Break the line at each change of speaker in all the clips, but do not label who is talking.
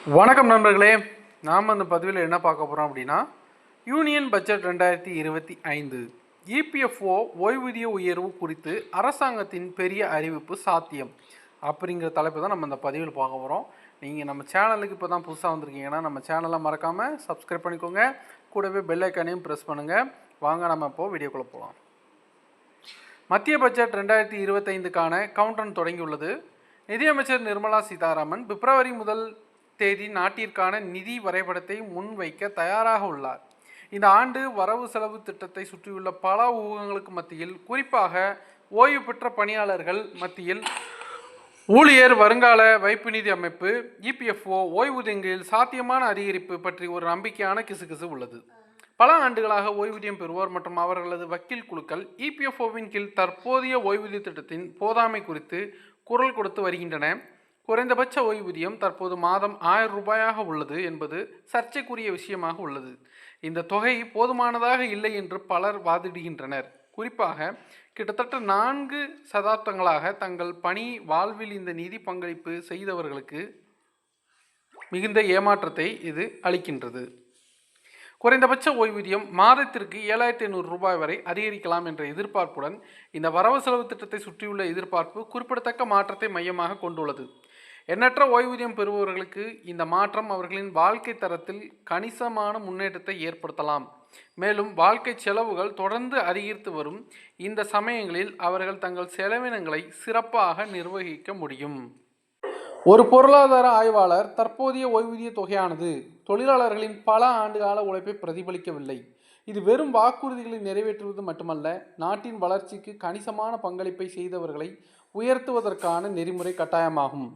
வணக்கம் நண்பர்களே நாம் அந்த பதிவில் என்ன பார்க்க போகிறோம் அப்படின்னா யூனியன் பட்ஜெட் ரெண்டாயிரத்தி இருபத்தி ஐந்து இபிஎஃப்ஓ ஓய்வூதிய உயர்வு குறித்து அரசாங்கத்தின் பெரிய அறிவிப்பு சாத்தியம் அப்படிங்கிற தலைப்பு தான் நம்ம இந்த பதிவில் பார்க்க போகிறோம் நீங்கள் நம்ம சேனலுக்கு இப்போ தான் புதுசாக வந்திருக்கீங்கன்னா நம்ம சேனலை மறக்காமல் சப்ஸ்கிரைப் பண்ணிக்கோங்க. கூடவே பெல் ஐக்கானையும் ப்ரெஸ் பண்ணுங்கள் வாங்க நம்ம இப்போது வீடியோக்குள்ளே போகலாம் மத்திய பட்ஜெட் ரெண்டாயிரத்தி இருபத்தைந்துக்கான கவுண்டன் தொடங்கியுள்ளது. நிதியமைச்சர் நிர்மலா சீதாராமன் பிப்ரவரி முதல் தேதி நாட்டிற்கான நிதி வரைபடத்தை முன்வைக்க தயாராக உள்ளார். இந்த ஆண்டு வரவு செலவு திட்டத்தை சுற்றியுள்ள பல ஊகங்களுக்கு மத்தியில் குறிப்பாக ஓய்வு பெற்ற பணியாளர்கள் மத்தியில் ஊழியர் வருங்கால வைப்பு நிதி அமைப்பு இபிஎஃப்ஓ ஓய்வூதியங்களில் சாத்தியமான அதிகரிப்பு பற்றி ஒரு நம்பிக்கையான கிசுகிசு உள்ளது. பல ஆண்டுகளாக ஓய்வூதியம் பெறுவோர் மற்றும் அவர்களது வக்கீல் குழுக்கள் இபிஎஃப்ஓவின் கீழ் தற்போதைய ஓய்வூதிய திட்டத்தின் போதாமை குறித்து குரல் கொடுத்து வருகின்றன. குறைந்தபட்ச ஓய்வூதியம் தற்போது மாதம் ஆயிரம் ரூபாயாக உள்ளது என்பது சர்ச்சைக்குரிய விஷயமாக உள்ளது. இந்த தொகை போதுமானதாக இல்லை என்று பலர் வாதிடுகின்றனர். குறிப்பாக கிட்டத்தட்ட நான்கு சதாப்தங்களாக தங்கள் பணி வாழ்வில் இந்த நிதி பங்களிப்பு செய்தவர்களுக்கு மிகுந்த ஏமாற்றத்தை இது அளிக்கின்றது. குறைந்தபட்ச ஓய்வூதியம் மாதத்திற்கு ஏழாயிரத்தி ஐநூறு ரூபாய் வரை அதிகரிக்கலாம் என்ற எதிர்பார்ப்புடன் இந்த வரவு செலவு திட்டத்தை சுற்றியுள்ள எதிர்பார்ப்பு குறிப்பிடத்தக்க மாற்றத்தை மையமாக கொண்டுள்ளது. எண்ணற்ற ஓய்வூதியம் பெறுபவர்களுக்கு இந்த மாற்றம் அவர்களின் வாழ்க்கை தரத்தில் கணிசமான முன்னேற்றத்தை ஏற்படுத்தலாம். மேலும் வாழ்க்கை செலவுகள் தொடர்ந்து அதிகரித்து வரும் இந்த சமயங்களில் அவர்கள் தங்கள் செலவினங்களை சிறப்பாக நிர்வகிக்க முடியும். ஒரு பொருளாதார ஆய்வாளர் தற்போதைய ஓய்வூதிய தொகையானது தொழிலாளர்களின் பல ஆண்டுகால உழைப்பை பிரதிபலிக்கவில்லை. இது வெறும் வாக்குறுதிகளை நிறைவேற்றுவது மட்டுமல்ல நாட்டின் வளர்ச்சிக்கு கணிசமான பங்களிப்பை செய்தவர்களை உயர்த்துவதற்கான நெறிமுறை கட்டாயமாகும்.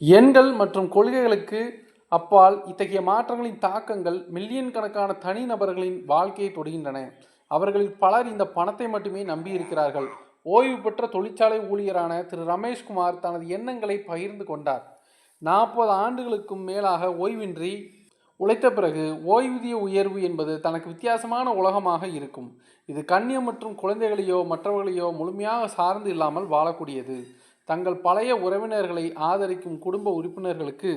எண்கள் மற்றும் கொள்கைகளுக்கு அப்பால் இத்தகைய மாற்றங்களின் தாக்கங்கள் மில்லியன் கணக்கான தனிநபர்களின் வாழ்க்கையை தொடுகின்றன. அவர்களில் பலர் இந்த பணத்தை மட்டுமே நம்பியிருக்கிறார்கள். ஓய்வு பெற்ற தொழிற்சாலை ஊழியரான திரு. ரமேஷ்குமார் தனது எண்ணங்களை பகிர்ந்து கொண்டார். நாற்பது ஆண்டுகளுக்கும் மேலாக ஓய்வின்றி உழைத்த பிறகு ஓய்வூதிய உயர்வு என்பது தனக்கு வித்தியாசமான உலகமாக இருக்கும். இது கண்ணியம் மற்றும் குழந்தைகளையோ மற்றவர்களையோ முழுமையாக சார்ந்து இல்லாமல் வாழக்கூடியது. தங்கள் பழைய உறவினர்களை ஆதரிக்கும் குடும்ப உறுப்பினர்களுக்கு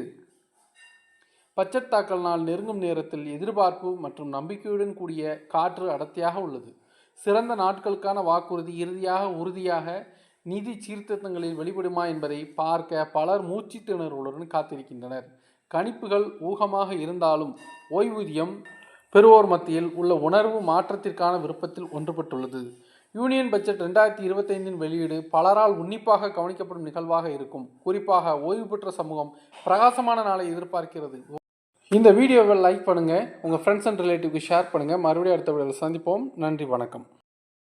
பட்ஜெட் தாக்கல் நாள் நெருங்கும் நேரத்தில் எதிர்பார்ப்பு மற்றும் நம்பிக்கையுடன் கூடிய காற்று அடர்த்தியாக உள்ளது. சிறந்த நாட்களுக்கான வாக்குறுதி இறுதியாக உறுதியாக நிதி சீர்திருத்தங்களில் வெளிப்படுமா என்பதை பார்க்க பலர் மூச்சு திணறுடன் காத்திருக்கின்றனர். கணிப்புகள் ஊகமாக இருந்தாலும் ஓய்வூதியம் பெறுவோர் மத்தியில் உள்ள உணர்வு மாற்றத்திற்கான விருப்பத்தில் ஒன்றுபட்டுள்ளது. யூனியன் பட்ஜெட் ரெண்டாயிரத்தி இருபத்தைந்தின் வெளியீடு பலரால் உன்னிப்பாக கவனிக்கப்படும் நிகழ்வாக இருக்கும். குறிப்பாக ஓய்வு பெற்ற சமூகம் பிரகாசமான நாளை எதிர்பார்க்கிறது. இந்த வீடியோவை லைக் பண்ணுங்கள் உங்கள் ஃப்ரெண்ட்ஸ் அண்ட் ரிலேட்டிவ்க்கு ஷேர் பண்ணுங்கள் மறுபடியும் அடுத்த வீடியோவில் சந்திப்போம். நன்றி வணக்கம்.